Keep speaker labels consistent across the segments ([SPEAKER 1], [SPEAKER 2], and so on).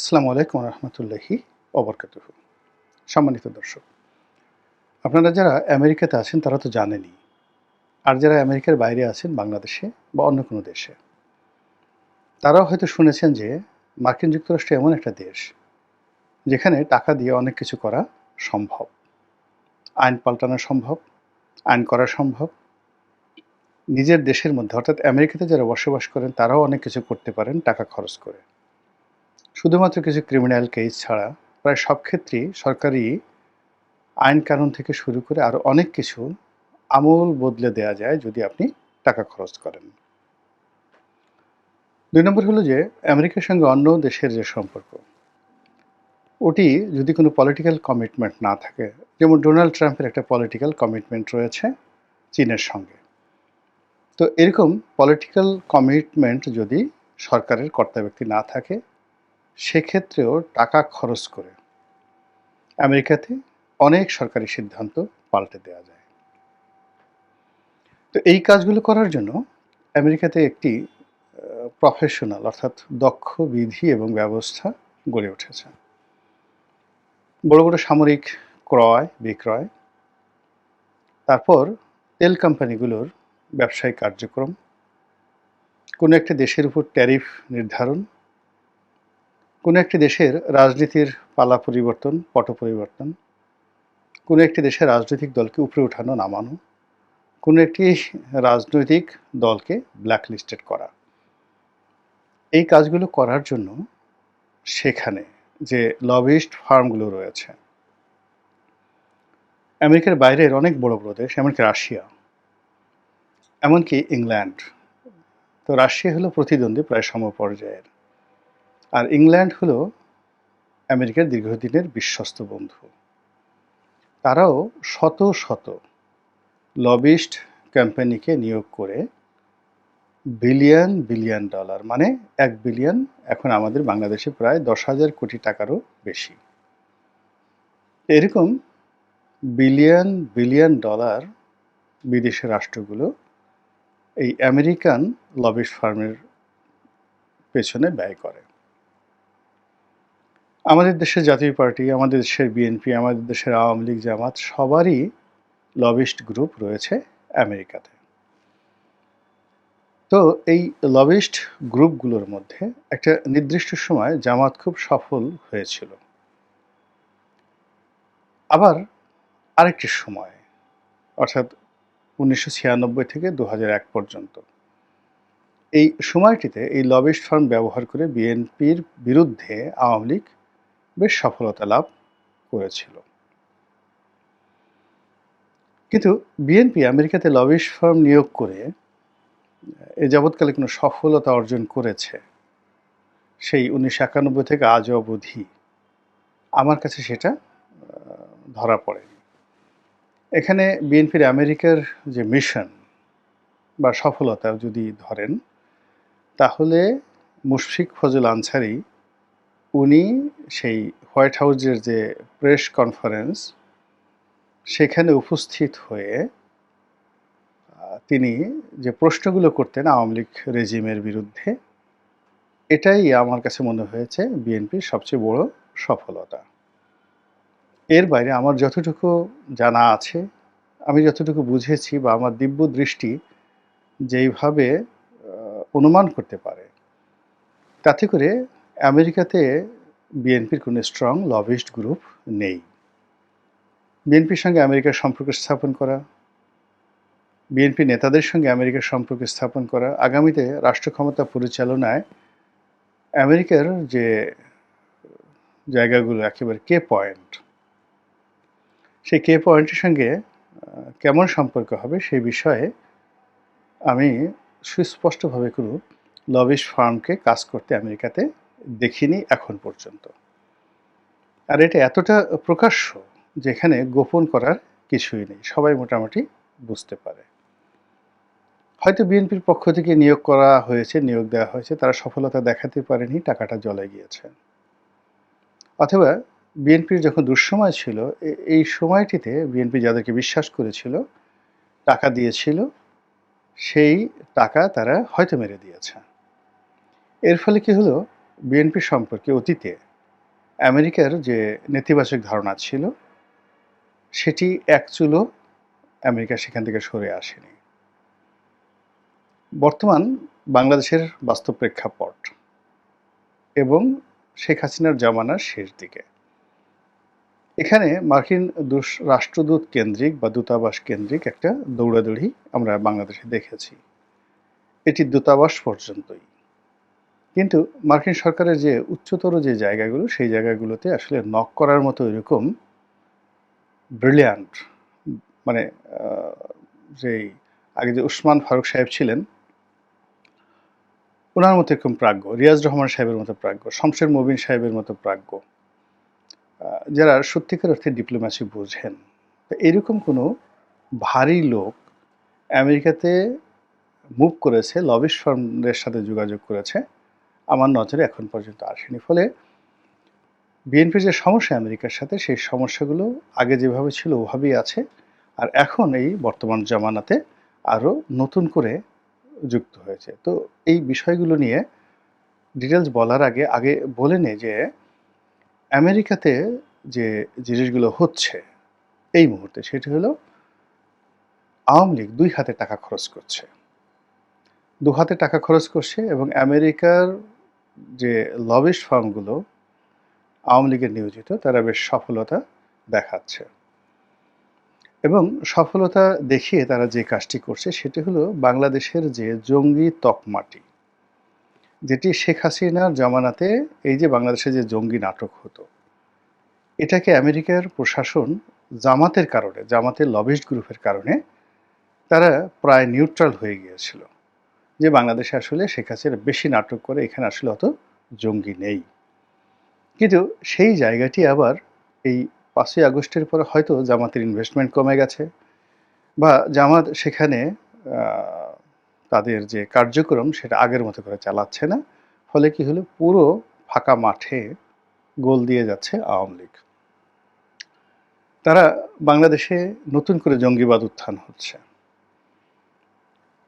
[SPEAKER 1] আসসালামু আলাইকুম রহমতুল্লাহি অবরকাতুহ সম্মানিত দর্শক, আপনারা যারা আমেরিকাতে আছেন তারা তো জানেনই। আর যারা আমেরিকার বাইরে আছেন বাংলাদেশে বা অন্য কোনো দেশে, তারাও হয়তো শুনেছেন যে মার্কিন যুক্তরাষ্ট্র এমন একটা দেশ যেখানে টাকা দিয়ে অনেক কিছু করা সম্ভব। আইন পাল্টানো সম্ভব, আইন করা সম্ভব। নিজের দেশের মধ্যে, অর্থাৎ আমেরিকাতে যারা বসবাস করেন তারাও অনেক কিছু করতে পারেন টাকা খরচ করে। শুধুমাত্র কিছু ক্রিমিনাল কেস ছাড়া প্রায় সব ক্ষেত্রেই সরকারি আইন কানুন থেকে শুরু করে আরও অনেক কিছু আমূল বদলে দেয়া যায় যদি আপনি টাকা খরচ করেন। দুই নম্বর হলো যে, আমেরিকার সঙ্গে অন্য দেশের যে সম্পর্ক, ওটি যদি কোনো পলিটিক্যাল কমিটমেন্ট না থাকে, যেমন ডোনাল্ড ট্রাম্পের একটা পলিটিক্যাল কমিটমেন্ট রয়েছে চীনের সঙ্গে। তো এরকম পলিটিক্যাল কমিটমেন্ট যদি সরকারের কর্তা ব্যক্তি না থাকে সেক্ষেত্রেও টাকা খরচ করে আমেরিকাতে অনেক সরকারি সিদ্ধান্ত পাল্টে দেওয়া যায়। তো এই কাজগুলো করার জন্য আমেরিকাতে একটি প্রফেশনাল অর্থাৎ দক্ষ বিধি এবং ব্যবস্থা গড়ে উঠেছে। বড় বড় সামরিক ক্রয়, বিক্রয়, তারপর তেল কোম্পানিগুলোর ব্যবসায়িক কার্যক্রম, কোনো একটি দেশের উপর ট্যারিফ নির্ধারণ কোনো একটি দেশের রাজনীতির পালা পরিবর্তন, পট পরিবর্তন, কোনো একটি দেশের রাজনৈতিক দলকে উপরে উঠানো, নামানো, কোনো একটি রাজনৈতিক দলকে ব্ল্যাকলিস্টেড করা। এই কাজগুলো করার জন্য সেখানে যে লবিস্ট ফার্মগুলো রয়েছে, আমেরিকার বাইরের অনেক বড় বড় দেশ, এমনকি রাশিয়া, এমনকি ইংল্যান্ড। তো রাশিয়া হলো প্রতিদ্বন্দ্বী প্রায় সমপর্যায়ের। আর ইংল্যান্ড হলো আমেরিকার দীর্ঘদিনের বিশ্বস্ত বন্ধু। তারাও শত শত লবিস্ট কোম্পানিকে নিয়োগ করে বিলিয়ন বিলিয়ন ডলার মানে এক বিলিয়ন, এখন আমাদের বাংলাদেশে প্রায় দশ হাজার কোটি টাকারও বেশি। এরকম বিলিয়ন বিলিয়ন ডলার বিদেশি রাষ্ট্রগুলো এই আমেরিকান লবিস্ট ফার্মের পেছনে ব্যয় করে। আমাদের দেশের জাতীয় পার্টি, আমাদের দেশের বিএনপি আমাদের দেশের আওয়ামী লীগ জামাত সবারই লবিস্ট গ্রুপ রয়েছে আমেরিকাতে। তো এই লবিস্ট গ্রুপগুলোর মধ্যে একটা নির্দিষ্ট সময় জামাত খুব সফল হয়েছিল। আবার আরেকটি সময়, অর্থাৎ উনিশশো ছিয়ানব্বই থেকে দু পর্যন্ত। এই সময়টিতে এই লবিস্ট ফার্ম ব্যবহার করে বিএনপির বিরুদ্ধে আওয়ামী লীগ বেশ সফলতা লাভ করেছিল। কিন্তু বিএনপি আমেরিকাতে লবিশ ফার্ম নিয়োগ করে, এ যাবৎকালে কোনো সফলতা অর্জন করেছে, সেই উনিশশো একানব্বই থেকে আজ অবধি। আমার কাছে সেটা ধরা পড়েনি। এখানে বিএনপির আমেরিকার যে মিশন বা সফলতা যদি ধরেন, তাহলে মুশফিক ফজল আনসারি উনি সেই হোয়াইট হাউসের যে প্রেস কনফারেন্স, সেখানে উপস্থিত হয়ে তিনি যে প্রশ্নগুলো করতেন আওয়ামী লীগ রেজিমের বিরুদ্ধে, এটাই আমার কাছে মনে হয়েছে বিএনপির সবচেয়ে বড় সফলতা। এর বাইরে আমার যতটুকু জানা আছে, আমি যতটুকু বুঝেছি বা আমার দিব্য দৃষ্টি যেইভাবে অনুমান করতে পারে, তাতে করে আমেরিকাতে বিএনপির কোনো স্ট্রং লবিস্ট গ্রুপ নেই। বিএনপির সঙ্গে আমেরিকার সম্পর্ক স্থাপন করা, বিএনপি নেতাদের সঙ্গে আমেরিকার সম্পর্ক স্থাপন করা, আগামীতে রাষ্ট্র ক্ষমতা পরিচালনায় আমেরিকার যে জায়গাগুলো একেবারে কে পয়েন্ট সেই কে পয়েন্টের সঙ্গে কেমন সম্পর্ক হবে সেই বিষয়ে আমি সুস্পষ্টভাবে কোনো লবিশ ফার্মকে কাজ করতে আমেরিকাতে দেখিনি এখন পর্যন্ত। আর এটা এতটা প্রকাশ্য যেখানে গোপন করার কিছুই নেই। সবাই মোটামুটি বুঝতে পারে। হয়তো বিএনপির পক্ষ থেকে নিয়োগ করা হয়েছে, নিয়োগ দেওয়া হয়েছে, তারা সফলতা দেখাতে পারেনি, টাকাটা জলে গিয়েছে। অথবা বিএনপির যখন দুঃসময় ছিল এই সময়টিতে বিএনপি যাদেরকে বিশ্বাস করেছিল, টাকা দিয়েছিল, সেই টাকা তারা হয়তো মেরে দিয়েছে। এর ফলে কি হলো? বিএনপি সম্পর্কে অতীতে আমেরিকার যে নেতিবাচক ধারণা ছিল, সেটি এক চুলো আমেরিকা সেখান থেকে সরে আসেনি। বর্তমান বাংলাদেশের বাস্তব প্রেক্ষাপট এবং শেখ হাসিনার জামানার শেষ দিকে। এখানে মার্কিন রাষ্ট্রদূত কেন্দ্রিক বা দূতাবাস কেন্দ্রিক একটা দৌড়াদৌড়ি আমরা বাংলাদেশে দেখেছি। এটি দূতাবাস পর্যন্তই। কিন্তু মার্কিন সরকারের যে উচ্চতর যে জায়গাগুলো, সেই জায়গাগুলোতে আসলে নক করার মতো এরকম ব্রিলিয়ান্ট মানে যেই আগে যে উসমান ফারুক সাহেব ছিলেন ওনার মতো এরকম প্রাজ্ঞ, রিয়াজ রহমান সাহেবের মতো প্রাজ্ঞ, শমশের মবিন সাহেবের মতো প্রাজ্ঞ যারা সত্যিকার অর্থে ডিপ্লোম্যাসি বোঝেন। এরকম কোনো ভারী লোক আমেরিকাতে মুভ করেছে লবিস ফার্মদের সাথে যোগাযোগ করেছে আমার নজরে এখন পর্যন্ত আসেনি। ফলে বিএনপির যে সমস্যা আমেরিকার সাথে, সেই সমস্যাগুলো আগে যেভাবে ছিল ওভাবেই আছে। আর এখন এই বর্তমান জামানাতে আরও নতুন করে যুক্ত হয়েছে। তো এই বিষয়গুলো নিয়ে ডিটেলস বলার আগে আগে বলে নে যে আমেরিকাতে যে জিনিসগুলো হচ্ছে এই মুহূর্তে, সেটি হলো আওয়ামী লীগ দুই হাতে টাকা খরচ করছে। দু হাতে টাকা খরচ করছে এবং আমেরিকার যে লবিশ ফার্মগুলো আওয়ামী লীগের নিয়োজিত, তারা বেশ সফলতা দেখাচ্ছে। এবং সফলতা দেখিয়ে তারা যে কাজটি করছে, সেটি হলো বাংলাদেশের যে জঙ্গি তকমাটি যেটি শেখ হাসিনার জামানাতে এই যে বাংলাদেশে যে জঙ্গি নাটক হতো, এটাকে আমেরিকার প্রশাসন জামাতের কারণে, জামাতের লবিস্ট গ্রুপের কারণে, তারা প্রায় নিউট্রাল হয়ে গিয়েছিল। যে বাংলাদেশে আসলে শেখ হাসিনা বেশি নাটক করে, এখানে আসলে অত জঙ্গি নেই। কিন্তু সেই জায়গাটি আবার এই পাঁচই আগস্টের পরে হয়তো জামাতের ইনভেস্টমেন্ট কমে গেছে বা জামাত সেখানে তাদের যে কার্যক্রম সেটা আগের মতো করে চালাচ্ছে না। ফলে কি হলো? পুরো ফাঁকা মাঠে গোল দিয়ে যাচ্ছে আওয়ামী লীগ। তারা বাংলাদেশে নতুন করে জঙ্গিবাদ উত্থান হচ্ছে।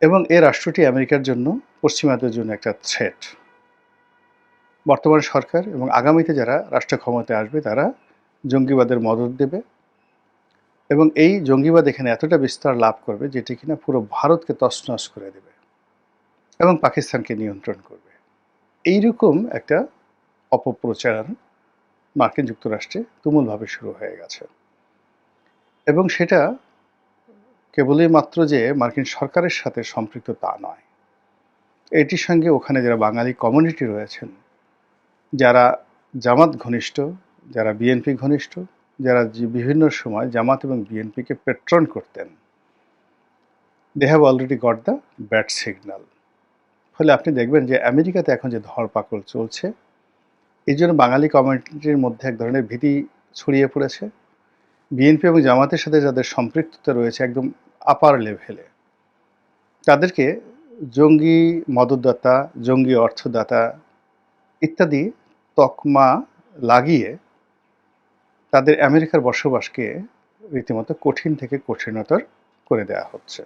[SPEAKER 1] এবং এ রাষ্ট্রটি আমেরিকার জন্য পশ্চিমাদের জন্য একটা থ্রেট বর্তমান সরকার এবং আগামীতে যারা রাষ্ট্র ক্ষমতায় আসবে, তারা জঙ্গিবাদের মদত দেবে এবং এই জঙ্গিবাদ এখানে এতটা বিস্তার লাভ করবে যেটি কিনা পুরো ভারতকে তছনছ করে দেবে এবং পাকিস্তানকে নিয়ন্ত্রণ করবে। এইরকম একটা অপপ্রচার মার্কিন যুক্তরাষ্ট্রে তুমুলভাবে শুরু হয়ে গেছে। এবং সেটা কেবলই মাত্র যে মার্কিন সরকারের সাথে সম্পৃক্ত তা নয়। এটির সঙ্গে ওখানে যারা বাঙালি কমিউনিটি রয়েছেন, যারা জামাত ঘনিষ্ঠ, যারা বিএনপি ঘনিষ্ঠ, যারা বিভিন্ন সময় জামাত এবং বিএনপিকে পেট্রন করতেন they have already got the bad signal ফলে আপনি দেখবেন যে আমেরিকাতে এখন যে ধরপাকড় চলছে, এই জন্য বাঙালি কমিউনিটির মধ্যে এক ধরনের ভীতি ছড়িয়ে পড়েছে। বিএনপি এবং জামাতের সাথে যাদের সম্পৃক্ততা রয়েছে, একদম আপার লেভেলে তাদেরকে জঙ্গি মদতদাতা, জঙ্গি অর্থদাতা ইত্যাদি তকমা লাগিয়ে তাদের আমেরিকার বসবাসকে রীতিমতো কঠিন থেকে কঠিনতর করে দেওয়া হচ্ছে।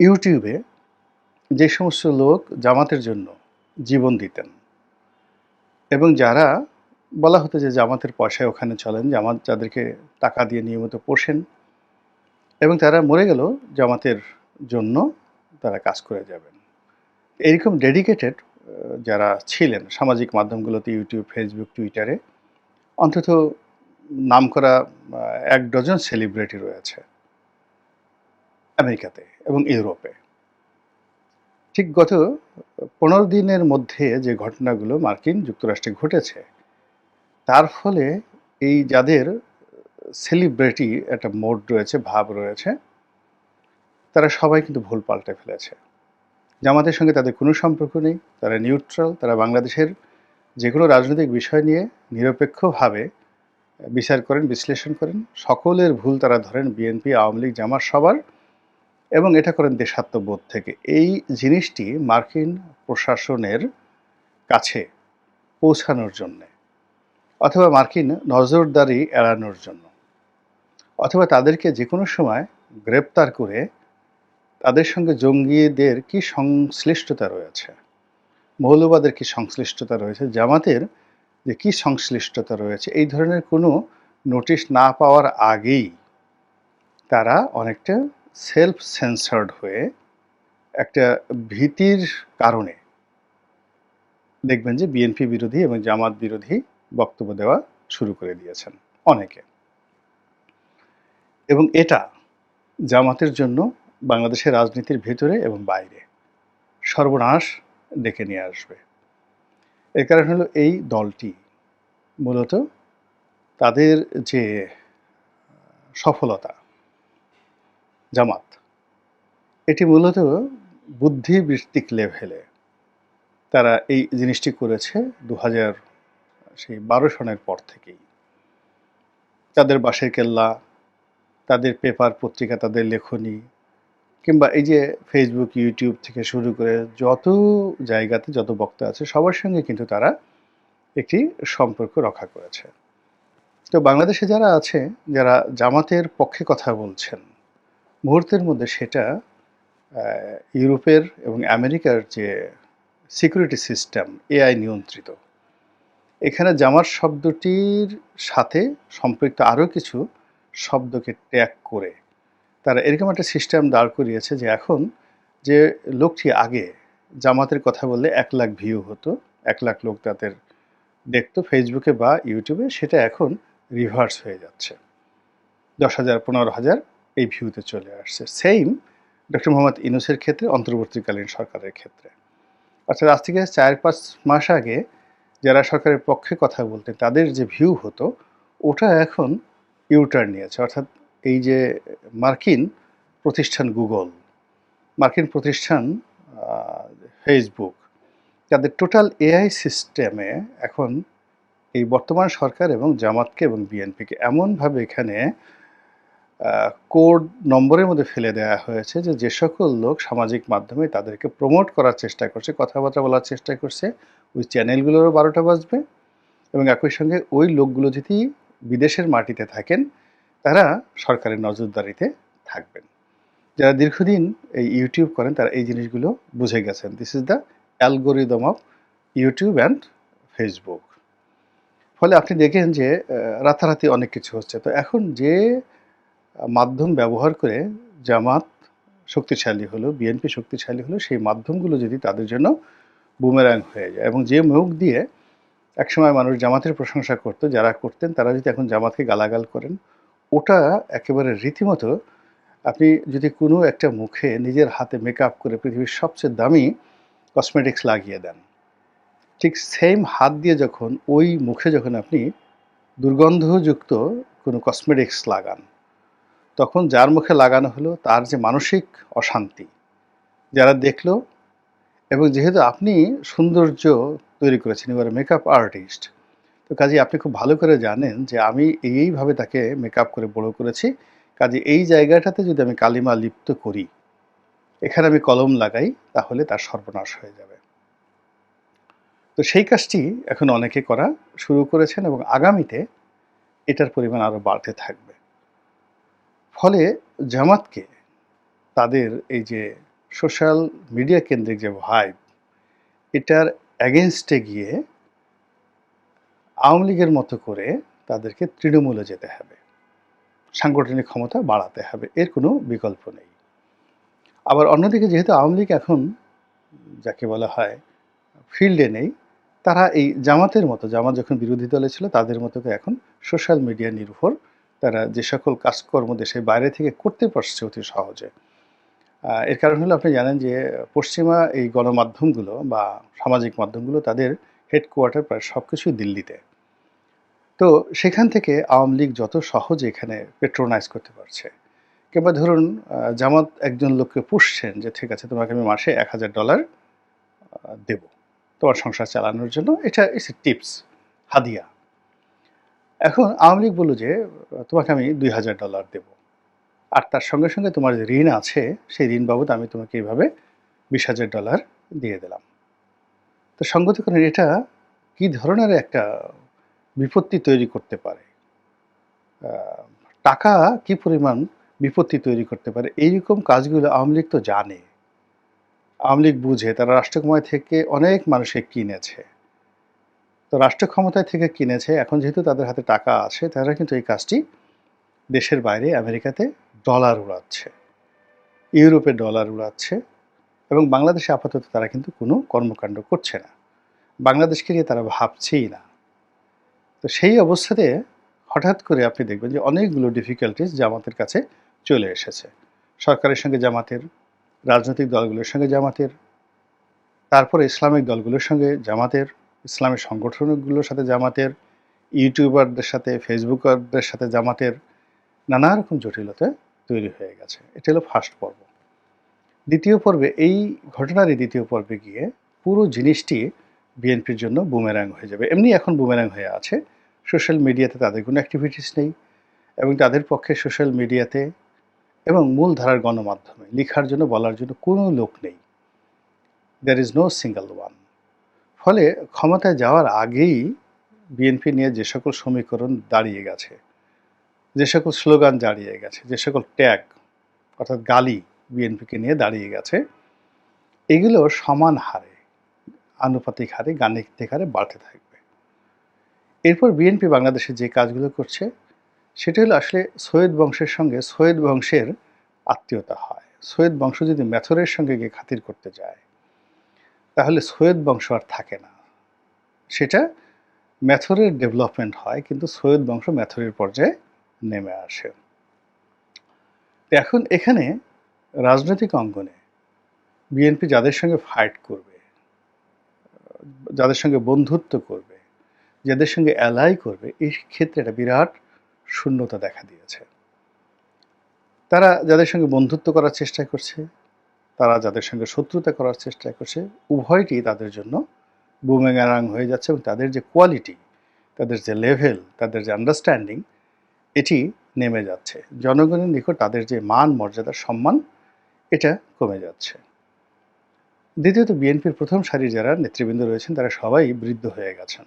[SPEAKER 1] ইউটিউবে যে সমস্ত লোক জামাতের জন্য জীবন দিতেন এবং যারা বলা হতো যে জামাতের পয়সায় ওখানে চলেন, জামাত যাদেরকে টাকা দিয়ে নিয়মিত পোষেন এবং তারা মরে গেল জামাতের জন্য তারা কাজ করে যাবেন। এরকম ডেডিকেটেড যারা ছিলেন সামাজিক মাধ্যমগুলোতে ইউটিউব ফেসবুক টুইটারে অন্তত নাম করা এক ডজন সেলিব্রিটি রয়েছে আমেরিকাতে এবং ইউরোপে। ঠিক গত পনেরো দিনের মধ্যে যে ঘটনাগুলো মার্কিন যুক্তরাষ্ট্রে ঘটেছে, তার ফলে এই যাদের সেলিব্রিটি একটা মোড রয়েছে, ভাব রয়েছে। তারা সবাই কিন্তু ভুল পাল্টে ফেলেছে। জামাতের সঙ্গে তাদের কোনো সম্পর্ক নেই, তারা নিউট্রাল তারা বাংলাদেশের যে কোনো রাজনৈতিক বিষয় নিয়ে নিরপেক্ষভাবে বিচার করেন, বিশ্লেষণ করেন। সকলের ভুল তারা ধরেন বিএনপি আওয়ামী লীগ, জামাত সবার। এবং এটা করেন দেশাত্মবোধ থেকে। এই জিনিসটি মার্কিন প্রশাসনের কাছে পৌঁছানোর জন্যে, অথবা মার্কিন নজরদারি এড়ানোর জন্য। অথবা তাদেরকে যে কোনো সময় গ্রেপ্তার করে তাদের সঙ্গে জঙ্গিদের কি সংশ্লিষ্টতা রয়েছে? মৌলবাদের কি সংশ্লিষ্টতা রয়েছে? জামাতের যে কি সংশ্লিষ্টতা রয়েছে? এই ধরনের কোনো নোটিশ না পাওয়ার আগেই তারা অনেকটা সেলফ সেন্সার্ড হয়ে একটা ভীতির কারণে দেখবেন যে বিএনপি বিরোধী এবং জামাত বিরোধী বক্তব্য দেওয়া শুরু করে দিয়েছেন অনেকে। এবং এটা জামাতের জন্য বাংলাদেশের রাজনীতির ভেতরে এবং বাইরে সর্বনাশ ডেকে নিয়ে আসবে। এর কারণ হলো এই দলটি মূলত তাদের যে সফলতা, জামাত, এটি মূলত বুদ্ধিবৃত্তিক লেভেলে তারা এই জিনিসটি করেছে দু হাজার সেই বারো সনের পর থেকেই। তাদের বাসের কেল্লা তাদের পেপার পত্রিকা, তাদের লেখনী, কিংবা এই যে ফেসবুক ইউটিউব থেকে শুরু করে যত জায়গাতে যত বক্তা আছে, সবার সঙ্গে কিন্তু তারা একটি সম্পর্ক রক্ষা করেছে। তো বাংলাদেশে যারা আছে, যারা জামাতের পক্ষে কথা বলছেন, মুহূর্তের মধ্যে সেটা ইউরোপের এবং আমেরিকার যে সিকিউরিটি সিস্টেম এআই নিয়ন্ত্রিত, এখানে জামার শব্দটির সাথে সম্পৃক্ত আরও কিছু শব্দকে ট্যাগ করে। তারা এরকম একটা সিস্টেম দাঁড় করিয়েছে যে এখন যে লোকটি আগে জামাতের কথা বললে এক লাখ ভিউ হতো, এক লাখ লোক তাদের দেখতো ফেসবুকে বা ইউটিউবে সেটা এখন রিভার্স হয়ে যাচ্ছে। দশ হাজার, পনেরো হাজার এই ভিউতে চলে আসছে। সেইম ডক্টর মোহাম্মদ ইনুসের ক্ষেত্রে, অন্তর্বর্তীকালীন সরকারের ক্ষেত্রে। অর্থাৎ আজ থেকে চার, পাঁচ মাস আগে যারা সরকারের পক্ষে কথা বলতেন, তাদের যে ভিউ হতো, ওটা এখন ইউটার্ন নিয়েছে, অর্থাৎ এই যে মার্কিন প্রতিষ্ঠান গুগল, মার্কিন প্রতিষ্ঠান ফেসবুক তাদের টোটাল এআই সিস্টেমে এখন এই বর্তমান সরকার এবং জামাতকে এবং বিএনপিকে এমনভাবে এখানে কোড নম্বরের মধ্যে ফেলে দেওয়া হয়েছে যে যে সকল লোক সামাজিক মাধ্যমে তাদেরকে প্রমোট করার চেষ্টা করছে, কথাবার্তা বলার চেষ্টা করছে, ওই চ্যানেলগুলোরও বারোটা বাজবে এবং একই সঙ্গে ওই লোকগুলো যদি বিদেশের মাটিতে থাকেন, তারা সরকারের নজরদারিতে থাকবেন। যারা দীর্ঘদিন এই ইউটিউব করেন, তারা এই জিনিসগুলো বুঝে গেছেন। This is the algorithm of YouTube and Facebook ফলে আপনি দেখেন যে রাতারাতি অনেক কিছু হচ্ছে। তো এখন যে মাধ্যম ব্যবহার করে জামাত শক্তিশালী হলো, বিএনপি শক্তিশালী হলো, সেই মাধ্যমগুলো যদি তাদের জন্য বুমেরাং হয়ে যায় এবং যে মুখ দিয়ে একসময় মানুষ জামাতের প্রশংসা করতো, যারা করতেন তারা যদি এখন জামাতকে গালাগাল করেন, ওটা একেবারে রীতিমতো আপনি যদি কোনো একটা মুখে নিজের হাতে মেকআপ করে পৃথিবীর সবচেয়ে দামি কসমেটিক্স লাগিয়ে দেন, ঠিক সেম হাত দিয়ে যখন ওই মুখে যখন আপনি দুর্গন্ধযুক্ত কোনো কসমেটিক্স লাগান, তখন যার মুখে লাগানো হলো তার যে মানসিক অশান্তি, যারা দেখল এবং যেহেতু আপনি সৌন্দর্য তৈরি করেছেন, এবার মেকআপ আর্টিস্ট তো কাজে, আপনি খুব ভালো করে জানেন যে আমি এইভাবে তাকে মেকআপ করে বড় করেছি। কাজে, এই জায়গাটাতে যদি আমি কালিমা লিপ্ত করি, এখানে আমি কলম লাগাই, তাহলে তার সর্বনাশ হয়ে যাবে। তো সেই কাজটি এখন অনেকে করা শুরু করেছেন এবং আগামীতে এটার পরিমাণ আরও বাড়তে থাকবে। ফলে জামাতকে তাদের এই যে সোশ্যাল মিডিয়া কেন্দ্রিক যে ভাইব এটার অ্যাগেনস্টে গিয়ে আওয়ামী লীগের মতো করে তাদেরকে তৃণমূলে যেতে হবে। সাংগঠনিক ক্ষমতা বাড়াতে হবে, এর কোনো বিকল্প নেই। আবার অন্যদিকে যেহেতু আওয়ামী লীগ এখন যাকে বলা হয় ফিল্ডে নেই, তারা এই জামাতের মতো, জামাত যখন বিরোধী দলে ছিল, তাদের মতো এখন সোশ্যাল মিডিয়া নির্ভর। তারা যে সকল কাজকর্ম দেশের বাইরে থেকে করতে পারছে অতি সহজে। এর কারণ হলো আপনি জানেন যে পশ্চিমা এই গণমাধ্যমগুলো বা সামাজিক মাধ্যমগুলো তাদের হেডকোয়ার্টার প্রায় সব কিছুই দিল্লিতে। তো সেখান থেকে আওয়ামী লীগ যত সহজে এখানে পেট্রোনাইজ করতে পারছে, কিংবা ধরুন জামাত একজন লোককে পুষছেন যে, ঠিক আছে, তোমাকে আমি মাসে এক হাজার ডলার দেব তোমার সংসার চালানোর জন্য। এটা ইটস এ টিপস হাদিয়া। এখন আওয়ামী লীগ বলল যে, তোমাকে আমি দুই হাজার ডলার দেব। আর তার সঙ্গে সঙ্গে তোমার যে ঋণ আছে, সেই ঋণ বাবদ আমি তোমাকে এইভাবে বিশ হাজার ডলার দিয়ে দিলাম। তো সঙ্গত করেন এটা কি ধরনের একটা বিপত্তি তৈরি করতে পারে? টাকা কি পরিমাণ বিপত্তি তৈরি করতে পারে? এইরকম কাজগুলো আওয়ামী লীগ তো জানে। আওয়ামী লীগ বুঝে, তারা রাষ্ট্রকুমার থেকে অনেক মানুষকে কিনেছে। তো রাষ্ট্র ক্ষমতায় থেকে কিনেছে, এখন যেহেতু তাদের হাতে টাকা আছে, তারা কিন্তু এই কাজটি দেশের বাইরে, আমেরিকাতে ডলার উড়াচ্ছে, ইউরোপে ডলার উড়াচ্ছে এবং বাংলাদেশে আপাতত তারা কিন্তু কোনো কর্মকাণ্ড করছে না। বাংলাদেশকে নিয়ে তারা ভাবছেই না। তো সেই অবস্থাতে হঠাৎ করে আপনি দেখবেন যে অনেকগুলো ডিফিকাল্টিস জামাতের কাছে চলে এসেছে। সরকারের সঙ্গে জামাতের, রাজনৈতিক দলগুলোর সঙ্গে জামাতের, তারপরে ইসলামিক দলগুলোর সঙ্গে জামাতের ইসলামিক সংগঠনগুলোর সাথে জামাতের, ইউটিউবারদের সাথে, ফেসবুকারদের সাথে জামাতের নানা রকম জটিলতা তৈরি হয়ে গেছে। এটা হলো ফার্স্ট পর্ব। দ্বিতীয় পর্বে, এই ঘটনারই দ্বিতীয় পর্বে গিয়ে পুরো জিনিসটি বিএনপির জন্য বুমেরাং হয়ে যাবে। এমনি এখন বুমেরাং হয়ে আছে। সোশ্যাল মিডিয়াতে তাদের কোনো অ্যাক্টিভিটিস নেই এবং তাদের পক্ষে সোশ্যাল মিডিয়াতে এবং মূলধারার গণমাধ্যমে, লেখার জন্য, বলার জন্য কোনো লোক নেই। There is no single one ফলে ক্ষমতায় যাওয়ার আগেই বিএনপি নিয়ে যে সকল সমীকরণ দাঁড়িয়ে গেছে যে সকল স্লোগান দাঁড়িয়ে গেছে, যে সকল ট্যাগ, অর্থাৎ গালি বিএনপিকে নিয়ে দাঁড়িয়ে গেছে, এগুলো সমান হারে, আনুপাতিক হারে, গাণিতিক হারে বাড়তে থাকবে। এরপর বিএনপি বাংলাদেশে যে কাজগুলো করছে, সেটা হলো আসলে সৈয়দ বংশের সঙ্গে সৈয়দ বংশের আত্মীয়তা হয়। সৈয়দ বংশ যদি ম্যাথরের সঙ্গে গিয়ে খাতির করতে যায়, তাহলে সৈয়দ বংশ আর থাকে না। সেটা ম্যাথরের ডেভেলপমেন্ট হয়, কিন্তু সৈয়দ বংশ মেথরের পর্যায়ে নেমে আসে। এখন এখানে রাজনৈতিক অঙ্গনে বিএনপি যাদের সঙ্গে ফাইট করবে, যাদের সঙ্গে বন্ধুত্ব করবে, যাদের সঙ্গে অ্যালাই করবে, এই ক্ষেত্রে একটা বিরাট শূন্যতা দেখা দিয়েছে। তারা যাদের সঙ্গে বন্ধুত্ব করার চেষ্টা করছে, তারা যাদের সঙ্গে শত্রুতা করার চেষ্টা করছে, উভয়টি তাদের জন্য বুমেঙ্গারাং হয়ে যাচ্ছে এবং তাদের যে কোয়ালিটি তাদের যে লেভেল তাদের যে আন্ডারস্ট্যান্ডিং এটি নেমে যাচ্ছে। জনগণের নিকট তাদের যে মান, মর্যাদা, সম্মান, এটা কমে যাচ্ছে। দ্বিতীয়ত, বিএনপির প্রথম সারি যারা নেতৃবৃন্দ রয়েছেন, তারা সবাই বৃদ্ধ হয়ে গেছেন।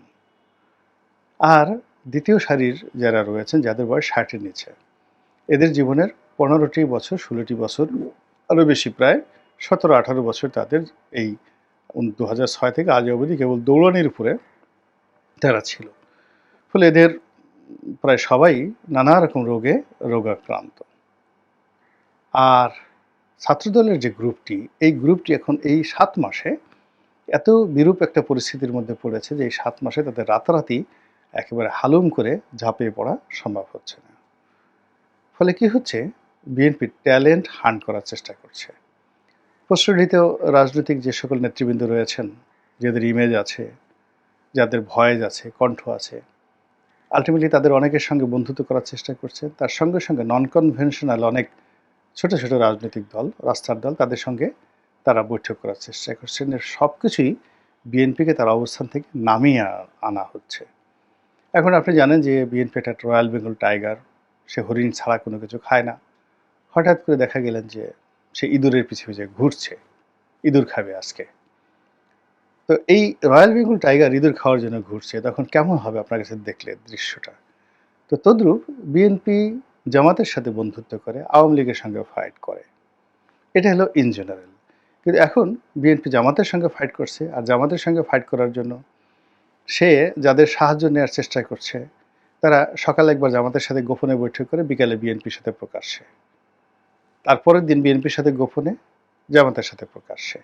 [SPEAKER 1] আর দ্বিতীয় সারির যারা রয়েছেন, যাদের বয়স ষাটের নিচে, এদের জীবনের পনেরোটি বছর, ষোলোটি বছর, আরও বেশি প্রায় সতেরো, আঠারো বছর তাদের এই দু হাজার ছয় থেকে আজ অবধি কেবল দৌড়ানির উপরে তারা ছিল। ফলে এদের প্রায় সবাই নানা রকম রোগে রোগাক্রান্ত। আর ছাত্রদলের যে গ্রুপটি, এই গ্রুপটি এখন এই সাত মাসে এত বিরূপ একটা পরিস্থিতির মধ্যে পড়েছে যে এই সাত মাসে তাদের রাতারাতি একেবারে হালুম করে ঝাঁপিয়ে পড়া সম্ভব হচ্ছে না। ফলে কি হচ্ছে? বিএনপি ট্যালেন্ট হান্ট করার চেষ্টা করছে। প্রশ্রীত রাজনৈতিক যে সকল নেতৃবৃন্দ রয়েছেন, যাদের ইমেজ আছে, যাদের ভয়েস আছে, কণ্ঠ আছে আলটিমেটলি তাদের অনেকের সঙ্গে বন্ধুত্ব করার চেষ্টা করছে। তার সঙ্গে সঙ্গে নন কনভেনশনাল অনেক ছোট ছোট রাজনৈতিক দল, রাস্তার দল, তাদের সঙ্গে তারা বৈঠক করার চেষ্টা করছেন সব কিছুই বিএনপিকে তার অবস্থান থেকে নামিয়ে আনা হচ্ছে। এখন আপনি জানেন যে বিএনপি একটা রয়্যাল বেঙ্গল টাইগার সে হরিণ ছাড়া কোনো কিছু খায় না। হঠাৎ করে দেখা গেলেন যে সে ইঁদুরের পিছু পিছিয়ে ঘুরছে। ইঁদুর খাবে আজকে। তো এই রয়্যাল বেঙ্গল টাইগার ইঁদুর খাওয়ার জন্য ঘুরছে, তখন কেমন হবে আপনার কাছে দেখলে দৃশ্যটা? তো তদ্রূপ বিএনপি জামাতের সাথে বন্ধুত্ব করে, আওয়ামী লীগের সঙ্গে ফাইট করে। এটা হলো ইন জেনারেল কিন্তু এখন বিএনপি জামাতের সঙ্গে ফাইট করছে, আর জামাতের সঙ্গে ফাইট করার জন্য সে যাদের সাহায্য নেওয়ার চেষ্টা করছে, তারা সকালে একবার জামাতের সাথে গোপনে বৈঠক করে বিকালে বিএনপির সাথে প্রকাশ্যে। তারপরের দিন বিএনপির সাথে গোপনে জামাতের সাথে প্রকাশ্যে।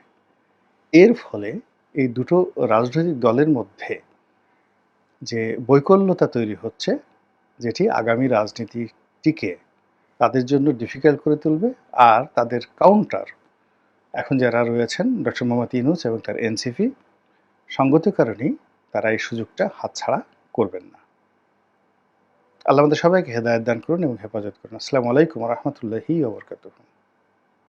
[SPEAKER 1] এর ফলে এই দুটো রাজনৈতিক দলের মধ্যে যে বৈকল্যতা তৈরি হচ্ছে, যেটি আগামী রাজনীতিটিকে তাদের জন্য ডিফিকাল্ট করে তুলবে আর তাদের কাউন্টার এখন যারা রয়েছেন ডক্টর মোহাম্মদ ইনুস এবং তার এনসিপি সঙ্গত কারণেই তারা এই সুযোগটা হাতছাড়া করবেন না। আল্লাহ আমাদের সবাইকে হেদায়ত দান করুন এবং হেফাজত করুন। আসসালামু আলাইকুম রহমতুল্লাহি ওবরকাতুহ